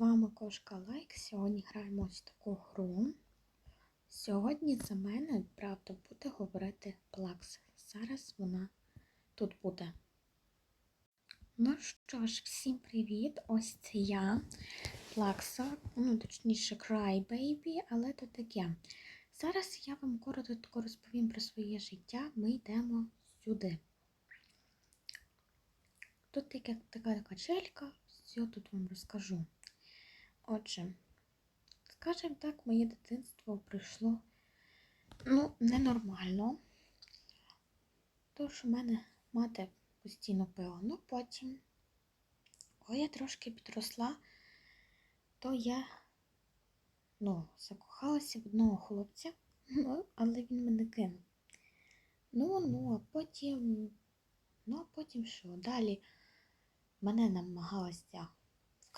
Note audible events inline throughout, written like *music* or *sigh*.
вами Кошка Лайк. Сьогодні граємо ось таку гру. Сьогодні за мене, правда, буде говорити Плакс. Зараз вона тут буде. Ну що ж, всім привіт! Ось це я, Плакса, ну, точніше, Crybaby, але то таке. Зараз я вам коротко розповім про своє життя. Ми йдемо сюди. Тут така, така качелька, все тут вам розкажу. Отже, скажімо так, моє дитинство пройшло ну, ненормально. Тож у мене мати постійно пила. Ну потім, коли я трошки підросла, то я ну, закохалася в одного хлопця, ну, але він мене кинув. Ну, ну, а потім, ну, а потім що? Далі мене намагалася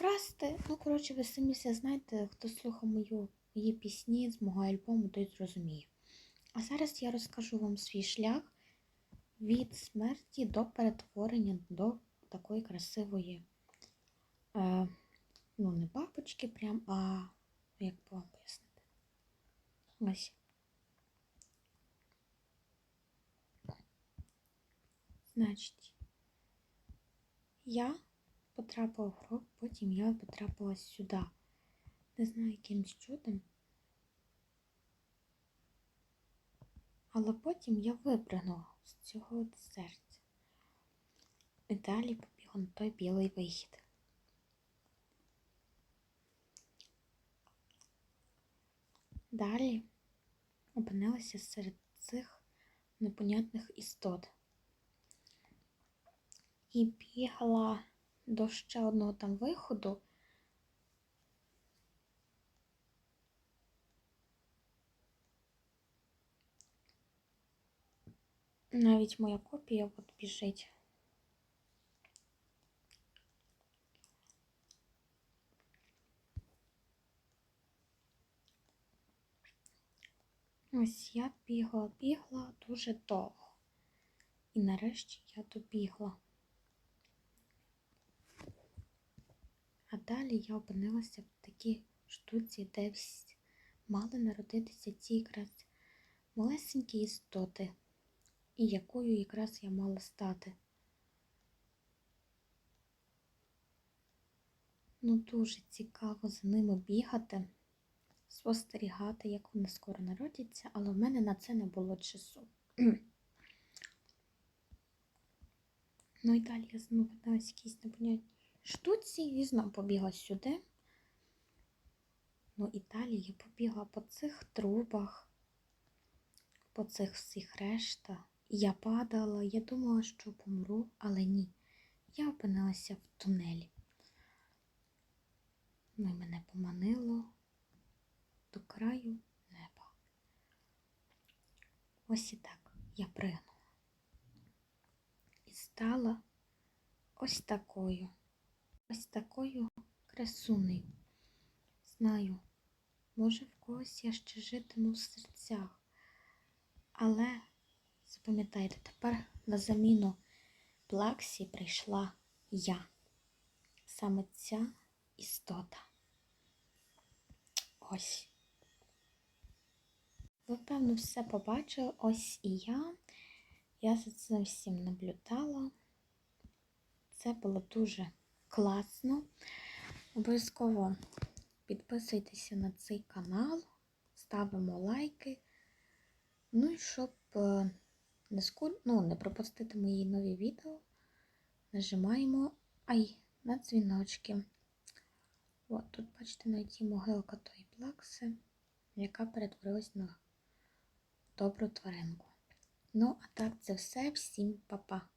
вкрасти. Ну, коротше, ви самі все знаєте, хто слухав мою, мої пісні з мого альбому, той зрозуміє. А зараз я розкажу вам свій шлях від смерті до перетворення до такої красивої, е, ну, не бабочки прям, а як би вам пояснити? Ось. Значить, я потрапила в гроб, потім я потрапила сюди. Не знаю, якимсь чудом. Але потім я випрыгнула з цього серця. І далі побігла на той білий вихід. Далі опинилася серед цих непонятних істот. І бігала до ще одного там виходу. Навіть моя копія от біжить. Ось я бігла, бігла дуже довго. І нарешті я добігла. А далі я опинилася в такій штуці, де мали народитися ці якраз малесенькі істоти, і якою якраз я мала стати. Ну, дуже цікаво за ними бігати, спостерігати, як вони скоро народяться, але в мене на це не було часу. *clears throat* ну і далі я знову якійсь непонятній штуці і знову побігла сюди. Ну і далі я побігла по цих трубах, по цих всіх решта. Я падала, я думала, що помру, але ні. Я опинилася в тунелі. Ну і мене поманило до краю неба. Ось і так я пригнула. І стала ось такою ось такою красунею. Знаю, може, в когось я ще житиму в серцях, але запам'ятайте, тепер на заміну плаксі прийшла я, саме ця істота. Ось. Ви, певно, все побачили, ось і я. Я за цим всім наблюдала. Це було дуже класно. Обов'язково підписуйтеся на цей канал, ставимо лайки. Ну і щоб не скур... ну, не пропустити мої нові відео, нажимаємо ай на дзвіночки. От тут, бачите, знайти могилка тої плакси, яка перетворилась на добру тваринку. Ну, а так, це все. Всім па-па!